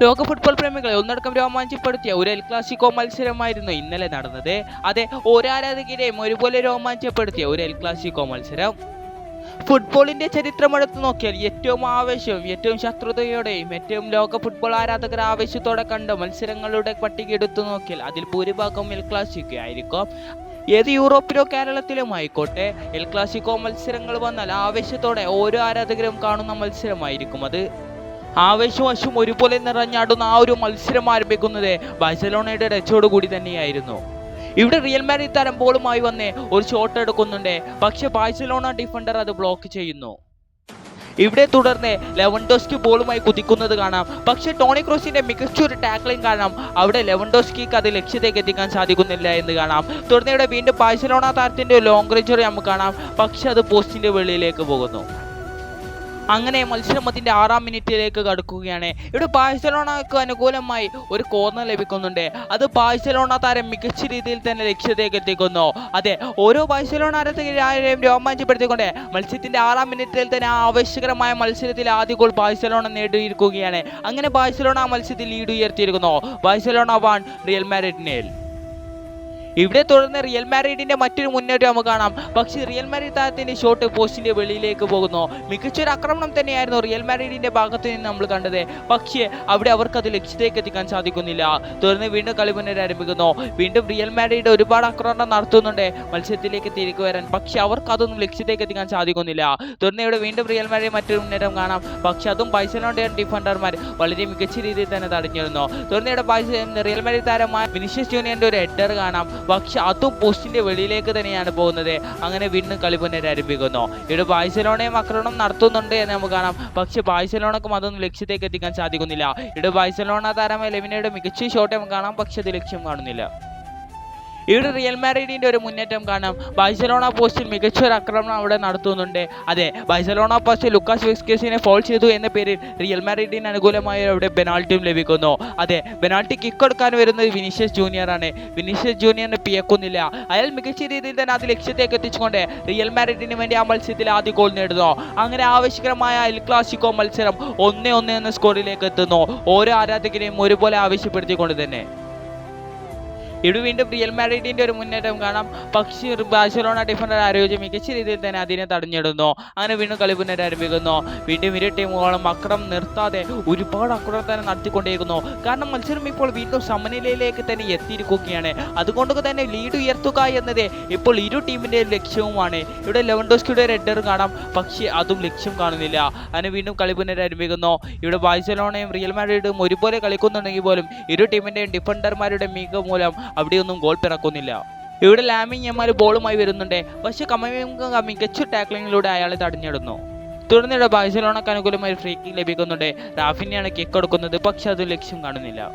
ലോക ഫുട്ബോൾ പ്രേമികളെ ഒന്നടക്കം രോമാഞ്ചപ്പെടുത്തിയ ഒരു El Clasico മത്സരമായിരുന്നു ഇന്നലെ നടന്നത്. അതെ ഒരാരാധകരെയും ഒരുപോലെ രോമാഞ്ചപ്പെടുത്തിയ ഒരു എൽ ക്ലാസിക്കോ മത്സരം. ഫുട്ബോളിന്റെ ചരിത്രം എടുത്തു നോക്കിയാൽ ഏറ്റവും ആവേശവും ഏറ്റവും ശത്രുതയോടെയും ഏറ്റവും ലോക ഫുട്ബോൾ ആരാധകർ ആവേശത്തോടെ കണ്ട മത്സരങ്ങളുടെ പട്ടിക എടുത്തു നോക്കിയാൽ അതിൽ ഭൂരിഭാഗം എൽ ക്ലാസിക്കോ ആയിരിക്കും. ഏത് യൂറോപ്പിലോ കേരളത്തിലും ആയിക്കോട്ടെ എൽ ക്ലാസിക്കോ മത്സരങ്ങൾ വന്നാൽ ആവേശത്തോടെ ഓരോ ആരാധകരും കാണുന്ന മത്സരമായിരിക്കും അത്. ആവേശവശം ഒരുപോലെ നിറഞ്ഞാടുന്ന ആ ഒരു മത്സരം ആരംഭിക്കുന്നത് ബാഴ്സലോണയുടെ കൂടി തന്നെയായിരുന്നു. ഇവിടെ റിയൽ മാഡ്രിഡ് താരം ബോളുമായി വന്ന് ഒരു ഷോട്ട് എടുക്കുന്നുണ്ട്. പക്ഷെ ബാഴ്സലോണ ഡിഫൻഡർ അത് ബ്ലോക്ക് ചെയ്യുന്നു. ഇവിടെ തുടർന്ന് ലെവൻഡോസ്കി ബോളുമായി കുതിക്കുന്നത് കാണാം. പക്ഷെ ടോണി ക്രോസിന്റെ മികച്ച ഒരു ടാക്ലിംഗ് കാണാം അവിടെ ലെവൻഡോസ്കിക്ക് അത് ലക്ഷ്യത്തേക്ക് എത്തിക്കാൻ സാധിക്കുന്നില്ല എന്ന് കാണാം. തുടർന്ന് ഇവിടെ വീണ്ടും ബാഴ്സലോണ താരത്തിന്റെ ലോങ് റേഞ്ചറി നമുക്ക് കാണാം. പക്ഷെ അത് പോസ്റ്റിന്റെ വെളിയിലേക്ക് പോകുന്നു. അങ്ങനെ മത്സരമത്തിന്റെ അതിന്റെ ആറാം മിനിറ്റിലേക്ക് കടക്കുകയാണ്. ഇവിടെ ബാഴ്സലോണക്ക് അനുകൂലമായി ഒരു കോർണർ ലഭിക്കുന്നുണ്ട്. അത് ബാഴ്സലോണ താരം മികച്ച രീതിയിൽ തന്നെ ലക്ഷ്യത്തേക്ക് എത്തിക്കുന്നു. അതെ ഓരോ ബാഴ്സലോണ ആരാധകരെയും രോമാഞ്ചപ്പെടുത്തിക്കൊണ്ട് മത്സരത്തിന്റെ ആറാം മിനിറ്റിൽ തന്നെ ആ ആവേശകരമായ മത്സരത്തിൽ ആദ്യ ഗോൾ ബാഴ്സലോണ നേടിയിരിക്കുകയാണ്. അങ്ങനെ ബാഴ്സലോണ മത്സരത്തിൽ ലീഡ് ഉയർത്തിയിരിക്കുന്നു. ബാഴ്സലോണ വൺ റിയൽ മാഡ്രിഡിനേൽ ഇവിടെ തുടർന്ന് റിയൽ മാരീഡിന്റെ മറ്റൊരു മുന്നേറ്റം നമുക്ക് കാണാം. പക്ഷേ റിയൽ മാഡ്രിഡ് താരത്തിന്റെ ഷോട്ട് പോസ്റ്റിന്റെ വെളിയിലേക്ക് പോകുന്നു. മികച്ചൊരു ആക്രമണം തന്നെയായിരുന്നു റിയൽ മാരീഡിന്റെ ഭാഗത്ത് നിന്ന് നമ്മൾ കണ്ടത്. പക്ഷേ അവിടെ അവർക്ക് അത് ലക്ഷ്യത്തേക്ക് എത്തിക്കാൻ സാധിക്കുന്നില്ല. തുടർന്ന് വീണ്ടും കളി പുനരാരംഭിക്കുന്നു. വീണ്ടും റിയൽ മാരീഡ് ഒരുപാട് ആക്രമണം നടത്തുന്നുണ്ട്. മത്സരത്തിലേക്ക് തിരികെ വരാൻ. പക്ഷെ അവർക്ക് അതൊന്നും ലക്ഷ്യത്തേക്ക് എത്തിക്കാൻ സാധിക്കുന്നില്ല. തുടർന്ന് ഇവിടെ വീണ്ടും റിയൽ മാരീഡ് മറ്റൊരു മുന്നേറ്റം കാണാം. പക്ഷെ അതും ബൈസലോണിന്റെ ഡിഫൻഡർമാർ വളരെ മികച്ച രീതിയിൽ തന്നെ തടഞ്ഞിരുന്നു. തുടർന്ന് ഇവിടെ റിയൽ മാഡ്രിഡ് താരമായ വിനിഷ്യസ് ജൂനിയറിന്റെ ഒരു ഹെഡർ കാണാം. പക്ഷെ അതും പോസ്റ്റിന്റെ വെളിയിലേക്ക് തന്നെയാണ് പോകുന്നത്. അങ്ങനെ വീണ്ടും കളി പുനരാരംഭിക്കുന്നു. ഇവിടെ ബാഴ്സലോണയും ആക്രമണം നടത്തുന്നുണ്ട് എന്ന് നമുക്ക് കാണാം. പക്ഷെ ബാഴ്സലോണക്കും അതൊന്നും ലക്ഷ്യത്തേക്ക് എത്തിക്കാൻ സാധിക്കുന്നില്ല. ഇവിടെ ബാഴ്സലോണ താരം ലെവിനയുടെ മികച്ച ഷോട്ട് നമുക്ക് കാണാം. പക്ഷെ അത് ലക്ഷ്യം കാണുന്നില്ല. ഇവിടെ റിയൽ മാഡ്രിഡിന്റെ ഒരു മുന്നേറ്റം കാണാം. ബാഴ്സലോണ പോസ്റ്റിൽ മികച്ച ഒരു ആക്രമണം അവിടെ നടത്തുന്നുണ്ട്. അതെ ബാഴ്സലോണ പോസ്റ്റിൽ ലുക്കാസ് വെസ്കേസിനെ ഫോൾ ചെയ്തു എന്ന പേരിൽ റിയൽ മാഡ്രിഡിന് അനുകൂലമായ അവിടെ പെനാൾട്ടിയും ലഭിക്കുന്നു. അതെ പെനാൾട്ടി കിക്ക് എടുക്കാൻ വരുന്നത് വിനീഷ്യസ് ജൂനിയർ ആണ്. വിനീഷ്യസ് ജൂനിയറിന് പിയക്കുന്നില്ല അയാൾ മികച്ച രീതിയിൽ തന്നെ അത് ലക്ഷ്യത്തേക്ക് എത്തിച്ചുകൊണ്ട് റിയൽ മാഡ്രിഡിന് വേണ്ടി ആ മത്സരത്തിൽ ആദ്യ ഗോൾ നേടുന്നു. അങ്ങനെ ആവശ്യകരമായ എൽ ക്ലാസിക്കോ മത്സരം ഒന്നേ ഒന്ന് എന്ന സ്കോറിലേക്ക് എത്തുന്നു. ഓരോ ആരാധകരെയും ഒരുപോലെ ആവശ്യപ്പെടുത്തിക്കൊണ്ട് തന്നെ. ഇവിടെ വീണ്ടും റിയൽ മാഡ്രിഡിന്റെ ഒരു മുന്നേറ്റം കാണാം. പക്ഷേ ബാഴ്സലോണ ഡിഫൻഡർ ആരോഗ്യം മികച്ച രീതിയിൽ തന്നെ അതിനെ തടഞ്ഞിടുന്നു. അങ്ങനെ വീണ്ടും കളി പുനരാരംഭിക്കുന്നു. വീണ്ടും ഇരു ടീമുകളും അക്രമം നിർത്താതെ ഒരുപാട് അക്രമം തന്നെ നടത്തിക്കൊണ്ടിരിക്കുന്നു കാരണം മത്സരം ഇപ്പോൾ വീണ്ടും സമനിലയിലേക്ക് തന്നെ എത്തിയിരിക്കുകയാണ്. അതുകൊണ്ട് തന്നെ ലീഡ് ഉയർത്തുക എന്നത് ഇപ്പോൾ ഇരു ടീമിന്റെ ലക്ഷ്യവുമാണ്. ഇവിടെ ലെവൻഡോസ്കിയുടെ റെഡർ കാണാം. പക്ഷേ അതും ലക്ഷ്യം കാണുന്നില്ല. അങ്ങനെ വീണ്ടും കളി പുനരാരംഭിക്കുന്നു. ഇവിടെ ബാഴ്സലോണയും റിയൽ മാഡ്രിഡും ഒരുപോലെ കളിക്കുന്നുണ്ടെങ്കിൽ പോലും ഇരു ടീമിന്റെയും ഡിഫൻഡർമാരുടെ മികവ് മൂലം അവിടെയൊന്നും ഗോൾ പിറക്കുന്നില്ല. ഇവിടെ ലാമിങ് എമാൽ ബോളുമായി വരുന്നുണ്ട്. പക്ഷേ കമവിംഗ മികച്ച ടാക്ലിങ്ങിലൂടെ അയാളെ തടഞ്ഞിടുന്നു. തുടർന്ന് ഇവിടെ ബാഴ്സലോണക്ക് അനുകൂലമായി ഫ്രീ കിക്ക് ലഭിക്കുന്നുണ്ട്. റാഫിനെയാണ് കിക്ക് എടുക്കുന്നത്. പക്ഷെ അത് ലക്ഷ്യം കാണുന്നില്ല.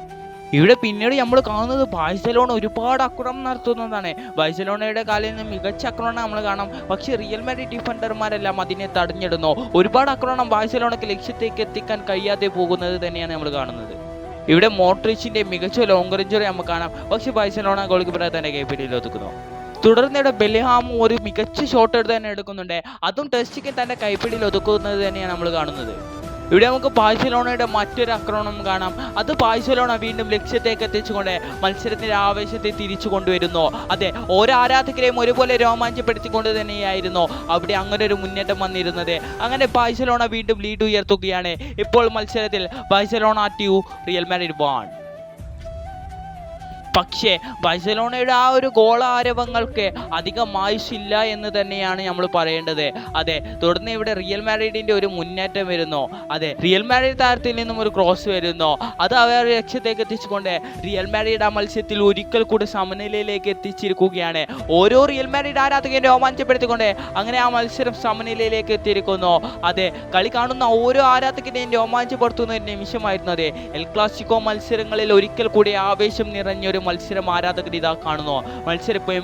ഇവിടെ പിന്നീട് നമ്മൾ കാണുന്നത് ബാഴ്സലോണ ഒരുപാട് അക്രമം നടത്തുന്നതാണ്. ബാഴ്സലോണയുടെ കാലിൽ നിന്ന് മികച്ച ആക്രമണം നമ്മൾ കാണാം. പക്ഷേ റിയൽ മാഡ്രിഡ് ഡിഫൻഡർമാരെല്ലാം അതിനെ തടഞ്ഞിടുന്നു. ഒരുപാട് ആക്രമണം ബാഴ്സലോണയ്ക്ക് ലക്ഷ്യത്തേക്ക് എത്തിക്കാൻ കഴിയാതെ പോകുന്നത് തന്നെയാണ് നമ്മൾ കാണുന്നത്. ഇവിടെ മോട്ടറിച്ചിന്റെ മികച്ച ലോങ് റേഞ്ചറി നമുക്ക് കാണാം. പക്ഷെ ബാഴ്സലോണ ഗോൾ കീപ്പറെ തന്നെ കൈപ്പിടിയിൽ ഒതുക്കുന്നു. തുടർന്ന് ഇവിടെ ബെലിഹാമും ഒരു മികച്ച ഷോട്ട് എടുത്ത് തന്നെ എടുക്കുന്നുണ്ട്. അതും ടെസ്റ്റിക്ക് തന്റെ കൈപ്പിടിയിൽ ഒതുക്കുന്നത് തന്നെയാണ് നമ്മൾ കാണുന്നത്. ഇവിടെ നമുക്ക് ബാഴ്സലോണയുടെ മറ്റൊരു ആക്രമണം കാണാം. അത് ബാഴ്സലോണ വീണ്ടും ലക്ഷ്യത്തേക്ക് എത്തിച്ചുകൊണ്ട് മത്സരത്തിന്റെ ആവേശത്തെ തിരിച്ചു കൊണ്ടുവരുന്നു. അതെ ഓരോ ആരാധകരെയും ഒരുപോലെ രോമാഞ്ചപ്പെടുത്തിക്കൊണ്ട് തന്നെയായിരുന്നു അവിടെ അങ്ങനെ ഒരു മുന്നേറ്റം വന്നിരുന്നത്. അങ്ങനെ ബാഴ്സലോണ വീണ്ടും ലീഡ് ഉയർത്തുകയാണ്. ഇപ്പോൾ മത്സരത്തിൽ Barcelona two Real Madrid one പക്ഷേ ബാഴ്സലോണയുടെ ആ ഒരു ഗോളാരവങ്ങൾക്ക് അധികം ആയുഷില്ല എന്ന് തന്നെയാണ് നമ്മൾ പറയേണ്ടത്. അതെ തുടർന്ന് ഇവിടെ റിയൽ മാഡ്രിഡിന്റെ ഒരു മുന്നേറ്റം വരുന്നു. അതെ റിയൽ മാഡ്രിഡ് താരത്തിൽ നിന്നും ഒരു ക്രോസ് വരുന്നു. അത് അവർ ലക്ഷ്യത്തേക്ക് എത്തിച്ചുകൊണ്ട് റിയൽ മാഡ്രിഡ് ആ മത്സരത്തിൽ ഒരിക്കൽ കൂടി സമനിലയിലേക്ക് എത്തിച്ചിരിക്കുകയാണ്. ഓരോ റിയൽ മാഡ്രിഡ് ആരാധകനെ രോമാഞ്ചപ്പെടുത്തിക്കൊണ്ട് അങ്ങനെ ആ മത്സരം സമനിലയിലേക്ക് എത്തിയിരിക്കുന്നു. അതെ കളി കാണുന്ന ഓരോ ആരാധകനെയും രോമാഞ്ചപ്പെടുത്തുന്ന നിമിഷമായിരുന്നു. അതെ എൽ ക്ലാസിക്കോ മത്സരങ്ങളിൽ ഒരിക്കൽ കൂടി ആവേശം നിറഞ്ഞൊരു മത്സരം ആരാധകർ ഇതാ കാണുന്നു. മത്സരം ഇപ്പോൾ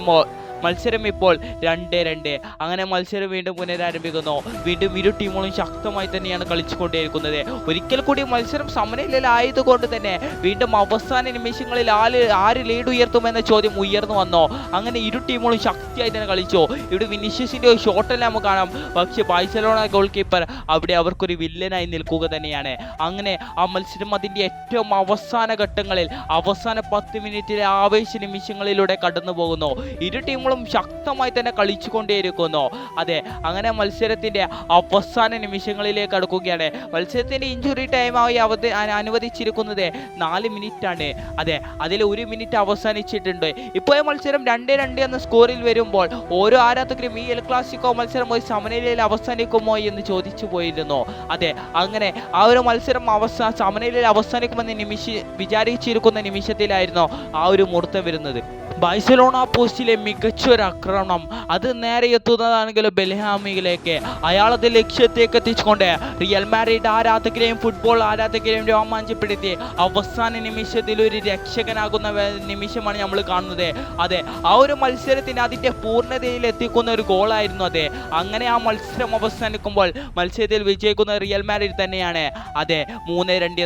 മത്സരം ഇപ്പോൾ രണ്ട് രണ്ട്. അങ്ങനെ മത്സരം വീണ്ടും പുനരാരംഭിക്കുന്നു. വീണ്ടും ഇരു ടീമുകളും ശക്തമായി തന്നെയാണ് കളിച്ചുകൊണ്ടേയിരിക്കുന്നത്. ഒരിക്കൽ കൂടി മത്സരം സമനിലയിലായതുകൊണ്ട് തന്നെ വീണ്ടും അവസാന നിമിഷങ്ങളിൽ ആര് ആര് ലീഡ് ഉയർത്തുമെന്ന ചോദ്യം ഉയർന്നു വന്നോ. അങ്ങനെ ഇരു ടീമുകളും ശക്തിയായി തന്നെ കളിച്ചു. ഇവിടെ വിനീഷ്യസിന്റെ ഒരു ഷോട്ടെല്ലാം നമുക്ക് കാണാം. പക്ഷേ ബാഴ്സലോണ ഗോൾ കീപ്പർ അവിടെ അവർക്കൊരു വില്ലനായി നിൽക്കുക തന്നെയാണ്. അങ്ങനെ ആ മത്സരം അതിന്റെ ഏറ്റവും അവസാന ഘട്ടങ്ങളിൽ അവസാന പത്ത് മിനിറ്റിലെ ആവേശ നിമിഷങ്ങളിലൂടെ കടന്നു പോകുന്നു ഇരു ടീമുകളും ശക്തമായി തന്നെ കളിച്ചുകൊണ്ടേയിരിക്കുന്നു. അതെ അങ്ങനെ മത്സരത്തിന്റെ അവസാന നിമിഷങ്ങളിലേക്ക് അടുക്കുകയാണ്. മത്സരത്തിന്റെ ഇഞ്ചുറി ടൈമായി അവധി അ- അനുവദിച്ചിരിക്കുന്നത് നാല് മിനിറ്റ് ആണ് അതെ അതിൽ ഒരു മിനിറ്റ് അവസാനിച്ചിട്ടുണ്ട്. ഇപ്പോൾ മത്സരം രണ്ട് രണ്ട് എന്ന സ്കോറിൽ വരുമ്പോൾ ഓരോ ആരാധകരും ഈ എൽ ക്ലാസിക്കോ മത്സരം ഒരു സമനിലയിൽ അവസാനിക്കുമോ എന്ന് ചോദിച്ചു പോയിരുന്നു. അതെ അങ്ങനെ ആ ഒരു മത്സരം അവസാന സമനിലയിൽ അവസാനിക്കുമെന്ന് നിമിഷ വിചാരിച്ചിരിക്കുന്ന നിമിഷത്തിലായിരുന്നു ആ ഒരു മുഹൂർത്തം വരുന്നത്. ബാഴ്സലോണ പോസ്റ്റിലെ മികച്ച ഒരു ആക്രമണം അത് നേരെ എത്തുന്നതാണെങ്കിൽ ബെൽഹാമിയിലേക്ക്. അയാളത് ലക്ഷ്യത്തേക്ക് എത്തിച്ചുകൊണ്ട് റിയൽ മാഡ്രിഡ് ആരാധകരെയും ഫുട്ബോൾ ആരാധകരെയും രോമാഞ്ചപ്പെടുത്തി. അവസാന നിമിഷത്തിൽ ഒരു രക്ഷകനാകുന്ന നിമിഷമാണ് നമ്മൾ കാണുന്നത്. അതെ ആ ഒരു മത്സരത്തിന് അതിന്റെ പൂർണതയിൽ എത്തിക്കുന്ന ഒരു ഗോളായിരുന്നു അതെ. അങ്ങനെ ആ മത്സരം അവസാനിക്കുമ്പോൾ മത്സരത്തിൽ വിജയിക്കുന്ന റിയൽ മാഡ്രിഡ് തന്നെയാണ്. അതെ മൂന്ന് രണ്ട്